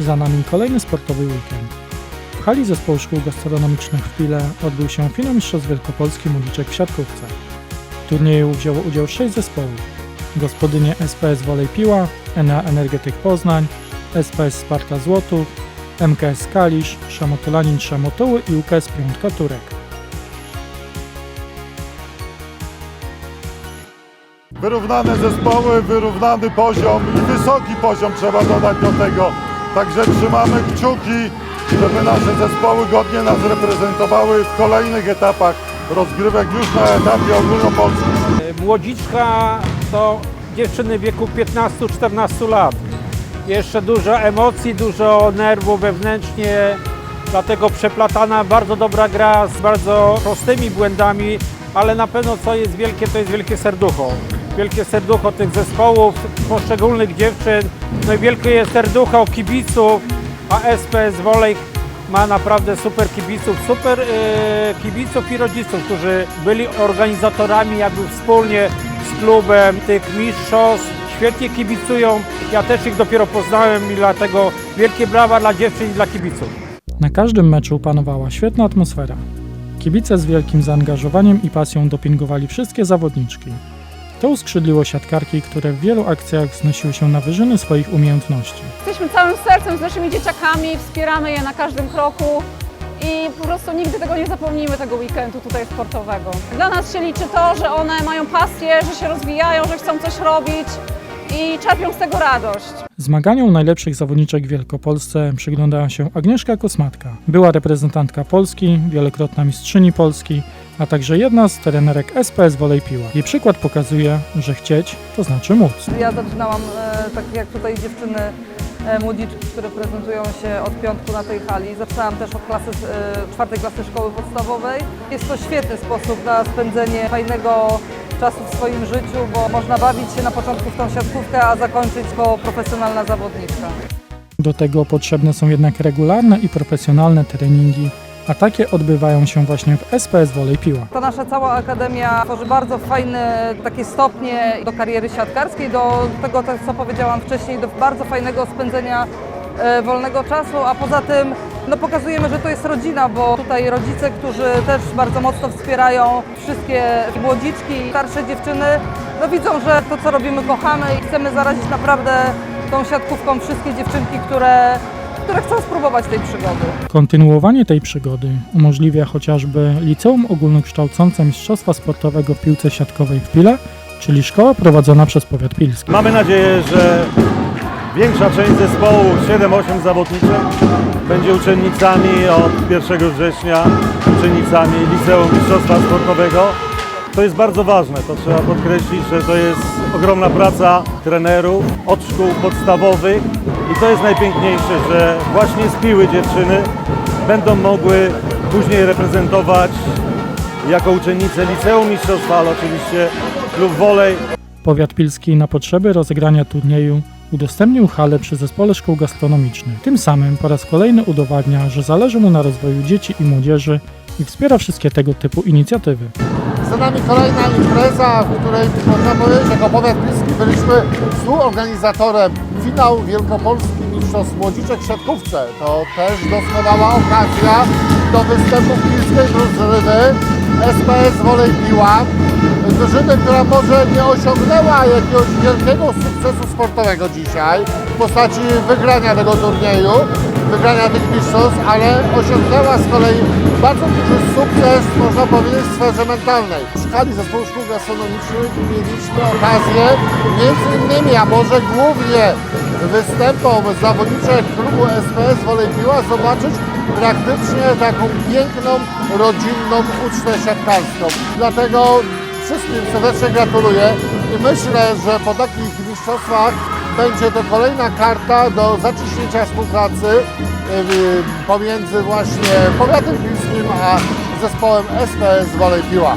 Za nami kolejny sportowy weekend. W hali zespołu szkół gastronomicznych w Pile odbył się finał Mistrzostw Wielkopolski Młodziczek w siatkówce. W turnieju wzięło udział 6 zespołów. Gospodynie SPS Wolej Piła, Enea Energetyk Poznań, SPS Sparta Złotów, MKS Kalisz, Szamotolanin Szamotuły i UKS Piątka Turek. Wyrównane zespoły, wyrównany poziom i wysoki poziom trzeba dodać do tego. Także trzymamy kciuki, żeby nasze zespoły godnie nas reprezentowały w kolejnych etapach rozgrywek już na etapie ogólnopolskim. Młodziczka to dziewczyny w wieku 15-14 lat. Jeszcze dużo emocji, dużo nerwów wewnętrznie, dlatego przeplatana, bardzo dobra gra z bardzo prostymi błędami, ale na pewno co jest wielkie, to jest wielkie serducho. Wielkie serducho tych zespołów, poszczególnych dziewczyn, no i wielkie jest serducho kibiców, a SPS Wolej ma naprawdę super kibiców, super e, kibiców i rodziców, którzy byli organizatorami jakby wspólnie z klubem tych mistrzostw. Świetnie kibicują, ja też ich dopiero poznałem i dlatego wielkie brawa dla dziewczyn i dla kibiców. Na każdym meczu panowała świetna atmosfera. Kibice z wielkim zaangażowaniem i pasją dopingowali wszystkie zawodniczki. To uskrzydliło siatkarki, które w wielu akcjach wznosiły się na wyżyny swoich umiejętności. Jesteśmy całym sercem z naszymi dzieciakami, wspieramy je na każdym kroku i po prostu nigdy tego nie zapomnimy, tego weekendu tutaj sportowego. Dla nas się liczy to, że one mają pasję, że się rozwijają, że chcą coś robić i czerpią z tego radość. Zmaganiom najlepszych zawodniczek w Wielkopolsce przyglądała się Agnieszka Kosmatka. Była reprezentantka Polski, wielokrotna mistrzyni Polski, a także jedna z trenerek SPS Wolej Piła. Jej przykład pokazuje, że chcieć to znaczy móc. Ja zaczynałam e, tak jak tutaj dziewczyny e, młodziczki, które prezentują się od piątku na tej hali. Zaczynałam też od klasy, e, czwartej klasy szkoły podstawowej. Jest to świetny sposób na spędzenie fajnego czasu w swoim życiu, bo można bawić się na początku w tą siatkówkę, a zakończyć jako profesjonalna zawodniczka. Do tego potrzebne są jednak regularne i profesjonalne treningi, a takie odbywają się właśnie w SPS Wolej Piła. Ta nasza cała akademia tworzy bardzo fajne takie stopnie do kariery siatkarskiej, do tego, co powiedziałam wcześniej, do bardzo fajnego spędzenia e, wolnego czasu, a poza tym no, pokazujemy, że to jest rodzina, bo tutaj rodzice, którzy też bardzo mocno wspierają wszystkie młodziczki, starsze dziewczyny, no widzą, że to co robimy kochamy i chcemy zarazić naprawdę tą siatkówką wszystkie dziewczynki, które, które chcą spróbować tej przygody. Kontynuowanie tej przygody umożliwia chociażby Liceum Ogólnokształcące Mistrzostwa Sportowego w piłce siatkowej w Pile, czyli szkoła prowadzona przez powiat pilski. Mamy nadzieję, że większa część zespołu, 7-8 zawodniczek, będzie uczennicami od 1 września, uczennicami Liceum Mistrzostwa Sportowego. To jest bardzo ważne, to trzeba podkreślić, że to jest ogromna praca trenerów od szkół podstawowych i to jest najpiękniejsze, że właśnie z piły dziewczyny będą mogły później reprezentować jako uczennice Liceum Mistrzostwa, ale oczywiście klub wolej Powiat pilski na potrzeby rozegrania turnieju udostępnił halę przy zespole szkół gastronomicznych. Tym samym po raz kolejny udowadnia, że zależy mu na rozwoju dzieci i młodzieży i wspiera wszystkie tego typu inicjatywy. Za nami kolejna impreza, w której można powiedzieć, jako powiat pilski byliśmy współorganizatorem finał Wielkopolski Mistrzostw Młodziczek w siatkówce. To też doskonała okazja do występów pilskiej drużyny SPS Wolej Piła. Drużyny, która może nie osiągnęła jakiegoś wielkiego sukcesu sportowego dzisiaj w postaci wygrania tego turnieju, wygrania tych mistrzostw, ale osiągnęła z kolei bardzo duży sukces, można powiedzieć, w sferze mentalnej. W szkali zespołu szkół gastronomicznych mieliśmy okazję między innymi, a może głównie występom zawodniczek klubu SPS Wolej Piła zobaczyć praktycznie taką piękną, rodzinną ucztę siatkarską. Dlatego wszystkim serdecznie gratuluję i myślę, że po takich mistrzostwach będzie to kolejna karta do zaciśnięcia współpracy pomiędzy właśnie powiatem pilskim a zespołem SPS Wolej Piła.